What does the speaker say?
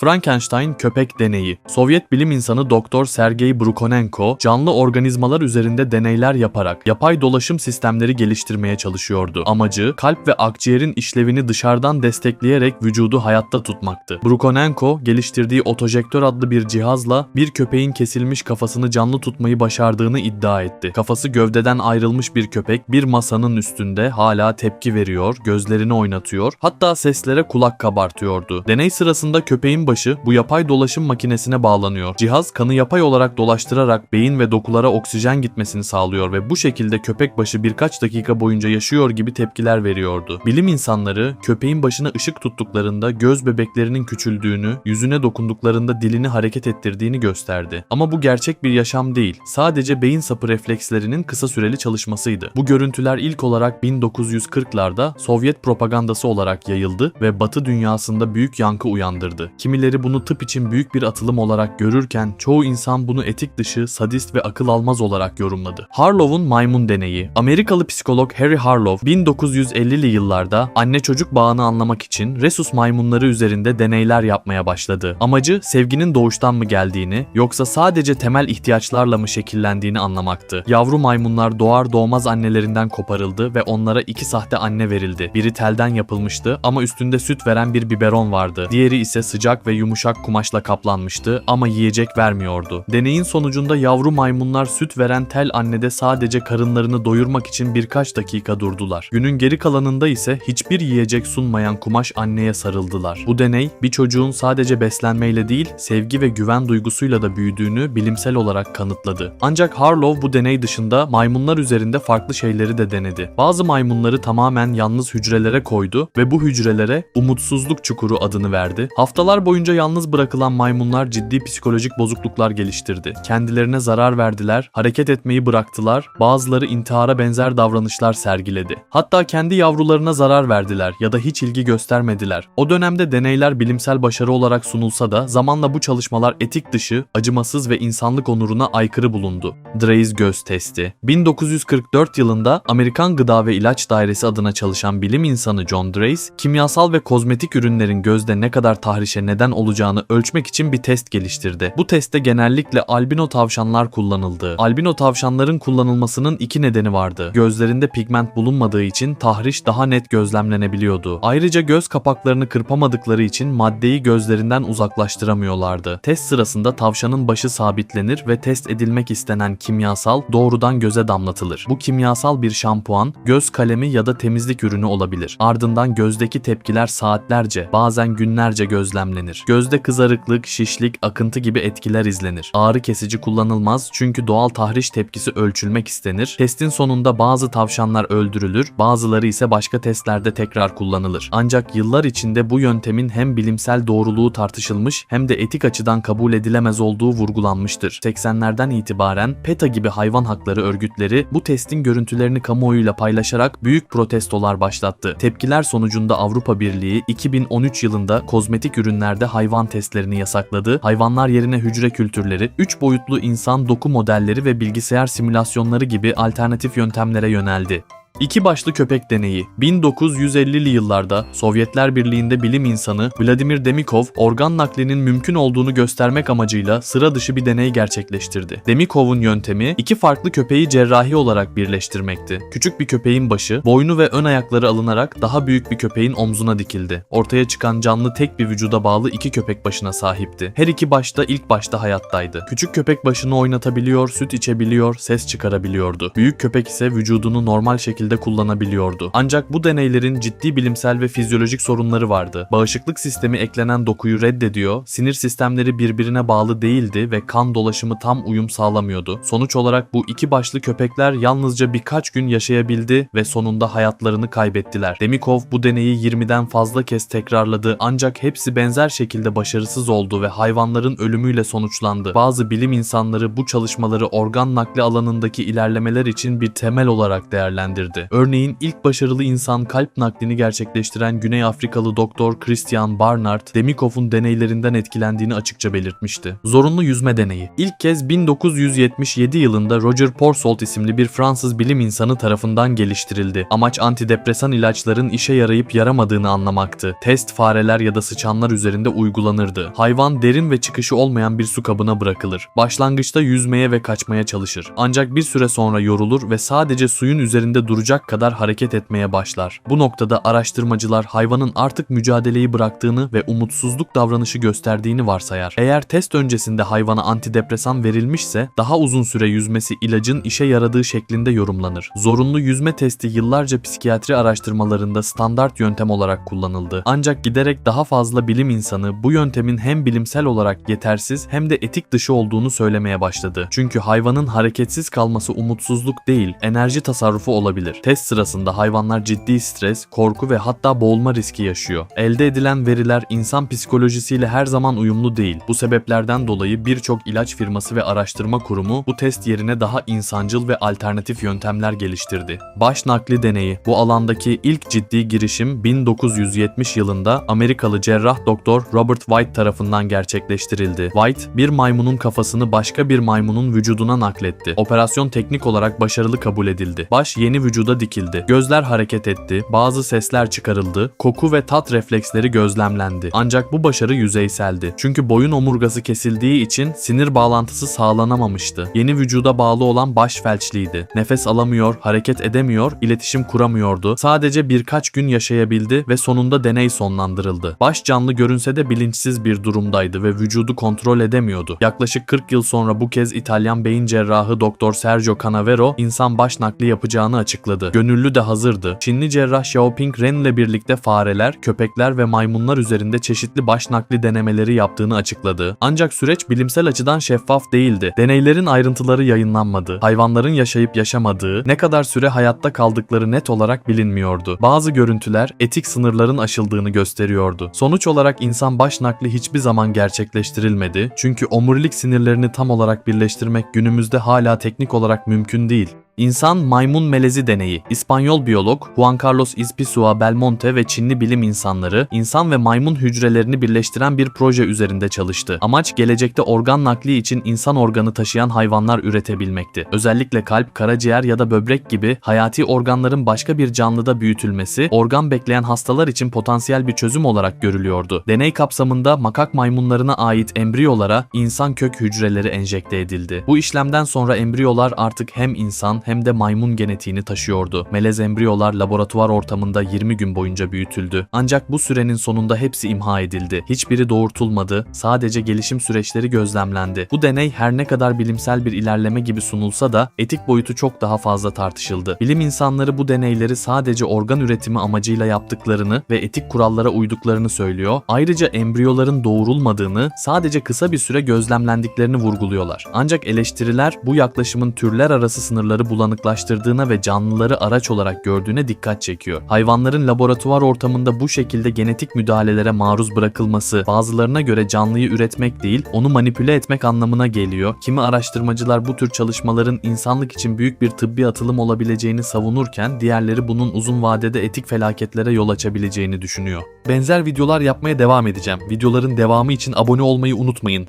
Frankenstein köpek deneyi. Sovyet bilim insanı Doktor Sergey Brukonenko canlı organizmalar üzerinde deneyler yaparak yapay dolaşım sistemleri geliştirmeye çalışıyordu. Amacı kalp ve akciğerin işlevini dışarıdan destekleyerek vücudu hayatta tutmaktı. Brukonenko geliştirdiği otojektör adlı bir cihazla bir köpeğin kesilmiş kafasını canlı tutmayı başardığını iddia etti. Kafası gövdeden ayrılmış bir köpek bir masanın üstünde hala tepki veriyor, gözlerini oynatıyor, hatta seslere kulak kabartıyordu. Deney sırasında köpeğin başı bu yapay dolaşım makinesine bağlanıyor. Cihaz kanı yapay olarak dolaştırarak beyin ve dokulara oksijen gitmesini sağlıyor ve bu şekilde köpek başı birkaç dakika boyunca yaşıyor gibi tepkiler veriyordu. Bilim insanları köpeğin başına ışık tuttuklarında göz bebeklerinin küçüldüğünü, yüzüne dokunduklarında dilini hareket ettirdiğini gösterdi. Ama bu gerçek bir yaşam değil. Sadece beyin sapı reflekslerinin kısa süreli çalışmasıydı. Bu görüntüler ilk olarak 1940'larda Sovyet propagandası olarak yayıldı ve Batı dünyasında büyük yankı uyandırdı. Kimileri bunu tıp için büyük bir atılım olarak görürken çoğu insan bunu etik dışı, sadist ve akıl almaz olarak yorumladı. Harlow'un maymun deneyi. Amerikalı psikolog Harry Harlow 1950'li yıllarda anne çocuk bağını anlamak için resus maymunları üzerinde deneyler yapmaya başladı. Amacı sevginin doğuştan mı geldiğini yoksa sadece temel ihtiyaçlarla mı şekillendiğini anlamaktı. Yavru maymunlar doğar doğmaz annelerinden koparıldı ve onlara iki sahte anne verildi. Biri telden yapılmıştı ama üstünde süt veren bir biberon vardı. Diğeri ise sıcak ve yumuşak kumaşla kaplanmıştı ama yiyecek vermiyordu. Deneyin sonucunda yavru maymunlar süt veren tel annede sadece karınlarını doyurmak için birkaç dakika durdular. Günün geri kalanında ise hiçbir yiyecek sunmayan kumaş anneye sarıldılar. Bu deney bir çocuğun sadece beslenmeyle değil, sevgi ve güven duygusuyla da büyüdüğünü bilimsel olarak kanıtladı. Ancak Harlow bu deney dışında maymunlar üzerinde farklı şeyleri de denedi. Bazı maymunları tamamen yalnız hücrelere koydu ve bu hücrelere umutsuzluk çukuru adını verdi. Haftalar boyunca yalnız bırakılan maymunlar ciddi psikolojik bozukluklar geliştirdi. Kendilerine zarar verdiler, hareket etmeyi bıraktılar, bazıları intihara benzer davranışlar sergiledi. Hatta kendi yavrularına zarar verdiler ya da hiç ilgi göstermediler. O dönemde deneyler bilimsel başarı olarak sunulsa da zamanla bu çalışmalar etik dışı, acımasız ve insanlık onuruna aykırı bulundu. Dreis göz testi. 1944 yılında Amerikan Gıda ve İlaç Dairesi adına çalışan bilim insanı John Dreis, kimyasal ve kozmetik ürünlerin gözde ne kadar tahrişe neden olacağını ölçmek için bir test geliştirdi. Bu testte genellikle albino tavşanlar kullanıldı. Albino tavşanların kullanılmasının iki nedeni vardı. Gözlerinde pigment bulunmadığı için tahriş daha net gözlemlenebiliyordu. Ayrıca göz kapaklarını kırpamadıkları için maddeyi gözlerinden uzaklaştıramıyorlardı. Test sırasında tavşanın başı sabitlenir ve test edilmek istenen kimyasal doğrudan göze damlatılır. Bu kimyasal bir şampuan, göz kalemi ya da temizlik ürünü olabilir. Ardından gözdeki tepkiler saatlerce, bazen günlerce gözlemlenir. Gözde kızarıklık, şişlik, akıntı gibi etkiler izlenir. Ağrı kesici kullanılmaz çünkü doğal tahriş tepkisi ölçülmek istenir. Testin sonunda bazı tavşanlar öldürülür, bazıları ise başka testlerde tekrar kullanılır. Ancak yıllar içinde bu yöntemin hem bilimsel doğruluğu tartışılmış hem de etik açıdan kabul edilemez olduğu vurgulanmıştır. 80'lerden itibaren PETA gibi hayvan hakları örgütleri bu testin görüntülerini kamuoyuyla paylaşarak büyük protestolar başlattı. Tepkiler sonucunda Avrupa Birliği 2013 yılında kozmetik ürünlerde hayvan testlerini yasakladı. Hayvanlar yerine hücre kültürleri, 3 boyutlu insan doku modelleri ve bilgisayar simülasyonları gibi alternatif yöntemlere yöneldi. İki başlı köpek deneyi 1950'li yıllarda Sovyetler Birliği'nde bilim insanı Vladimir Demikov organ naklinin mümkün olduğunu göstermek amacıyla sıra dışı bir deney gerçekleştirdi. Demikov'un yöntemi iki farklı köpeği cerrahi olarak birleştirmekti. Küçük bir köpeğin başı, boynu ve ön ayakları alınarak daha büyük bir köpeğin omzuna dikildi. Ortaya çıkan canlı tek bir vücuda bağlı iki köpek başına sahipti. Her iki baş da ilk başta hayattaydı. Küçük köpek başını oynatabiliyor, süt içebiliyor, ses çıkarabiliyordu. Büyük köpek ise vücudunu normal şekilde kullanabiliyordu. Ancak bu deneylerin ciddi bilimsel ve fizyolojik sorunları vardı. Bağışıklık sistemi eklenen dokuyu reddediyor, sinir sistemleri birbirine bağlı değildi ve kan dolaşımı tam uyum sağlamıyordu. Sonuç olarak bu iki başlı köpekler yalnızca birkaç gün yaşayabildi ve sonunda hayatlarını kaybettiler. Demikov bu deneyi 20'den fazla kez tekrarladı ancak hepsi benzer şekilde başarısız oldu ve hayvanların ölümüyle sonuçlandı. Bazı bilim insanları bu çalışmaları organ nakli alanındaki ilerlemeler için bir temel olarak değerlendirdi. Geliştirdi. Örneğin ilk başarılı insan kalp naklini gerçekleştiren Güney Afrikalı doktor Christian Barnard, Demikov'un deneylerinden etkilendiğini açıkça belirtmişti. Zorunlu yüzme deneyi. İlk kez 1977 yılında Roger Porsolt isimli bir Fransız bilim insanı tarafından geliştirildi. Amaç antidepresan ilaçların işe yarayıp yaramadığını anlamaktı. Test fareler ya da sıçanlar üzerinde uygulanırdı. Hayvan derin ve çıkışı olmayan bir su kabına bırakılır. Başlangıçta yüzmeye ve kaçmaya çalışır. Ancak bir süre sonra yorulur ve sadece suyun üzerinde duracak kadar hareket etmeye başlar. Bu noktada araştırmacılar hayvanın artık mücadeleyi bıraktığını ve umutsuzluk davranışı gösterdiğini varsayar. Eğer test öncesinde hayvana antidepresan verilmişse daha uzun süre yüzmesi ilacın işe yaradığı şeklinde yorumlanır. Zorunlu yüzme testi yıllarca psikiyatri araştırmalarında standart yöntem olarak kullanıldı. Ancak giderek daha fazla bilim insanı bu yöntemin hem bilimsel olarak yetersiz hem de etik dışı olduğunu söylemeye başladı. Çünkü hayvanın hareketsiz kalması umutsuzluk değil, enerji tasarrufu olabilir. Test sırasında hayvanlar ciddi stres, korku ve hatta boğulma riski yaşıyor. Elde edilen veriler insan psikolojisiyle her zaman uyumlu değil. Bu sebeplerden dolayı birçok ilaç firması ve araştırma kurumu bu test yerine daha insancıl ve alternatif yöntemler geliştirdi. Baş nakli deneyi bu alandaki ilk ciddi girişim 1970 yılında Amerikalı cerrah doktor Robert White tarafından gerçekleştirildi. White bir maymunun kafasını başka bir maymunun vücuduna nakletti. Operasyon teknik olarak başarılı kabul edildi. Baş yeni vücuda dikildi. Gözler hareket etti, bazı sesler çıkarıldı, koku ve tat refleksleri gözlemlendi. Ancak bu başarı yüzeyseldi. Çünkü boyun omurgası kesildiği için sinir bağlantısı sağlanamamıştı. Yeni vücuda bağlı olan baş felçliydi. Nefes alamıyor, hareket edemiyor, iletişim kuramıyordu. Sadece birkaç gün yaşayabildi ve sonunda deney sonlandırıldı. Baş canlı görünse de bilinçsiz bir durumdaydı ve vücudu kontrol edemiyordu. Yaklaşık 40 yıl sonra bu kez İtalyan beyin cerrahı Dr. Sergio Canavero insan baş nakli yapacağını açıkladı. Gönüllü de hazırdı. Çinli cerrah Xiaoping Ren ile birlikte fareler, köpekler ve maymunlar üzerinde çeşitli baş nakli denemeleri yaptığını açıkladı. Ancak süreç bilimsel açıdan şeffaf değildi. Deneylerin ayrıntıları yayınlanmadı. Hayvanların yaşayıp yaşamadığı, ne kadar süre hayatta kaldıkları net olarak bilinmiyordu. Bazı görüntüler etik sınırların aşıldığını gösteriyordu. Sonuç olarak insan baş nakli hiçbir zaman gerçekleştirilmedi. Çünkü omurilik sinirlerini tam olarak birleştirmek günümüzde hala teknik olarak mümkün değil. İnsan maymun melezi deneyi. İspanyol biyolog Juan Carlos Izpisua Belmonte ve Çinli bilim insanları insan ve maymun hücrelerini birleştiren bir proje üzerinde çalıştı. Amaç gelecekte organ nakli için insan organı taşıyan hayvanlar üretebilmekti. Özellikle kalp, karaciğer ya da böbrek gibi hayati organların başka bir canlıda büyütülmesi, organ bekleyen hastalar için potansiyel bir çözüm olarak görülüyordu. Deney kapsamında makak maymunlarına ait embriyolara insan kök hücreleri enjekte edildi. Bu işlemden sonra embriyolar artık hem insan hem de maymun genetiğini taşıyordu. Melez embriyolar laboratuvar ortamında 20 gün boyunca büyütüldü. Ancak bu sürenin sonunda hepsi imha edildi. Hiçbiri doğurtulmadı, sadece gelişim süreçleri gözlemlendi. Bu deney her ne kadar bilimsel bir ilerleme gibi sunulsa da etik boyutu çok daha fazla tartışıldı. Bilim insanları bu deneyleri sadece organ üretimi amacıyla yaptıklarını ve etik kurallara uyduklarını söylüyor. Ayrıca embriyoların doğurulmadığını, sadece kısa bir süre gözlemlendiklerini vurguluyorlar. Ancak eleştiriler bu yaklaşımın türler arası sınırları bulanıklaştırdığına ve canlıları araç olarak gördüğüne dikkat çekiyor. Hayvanların laboratuvar ortamında bu şekilde genetik müdahalelere maruz bırakılması bazılarına göre canlıyı üretmek değil, onu manipüle etmek anlamına geliyor. Kimi araştırmacılar bu tür çalışmaların insanlık için büyük bir tıbbi atılım olabileceğini savunurken diğerleri bunun uzun vadede etik felaketlere yol açabileceğini düşünüyor. Benzer videolar yapmaya devam edeceğim. Videoların devamı için abone olmayı unutmayın.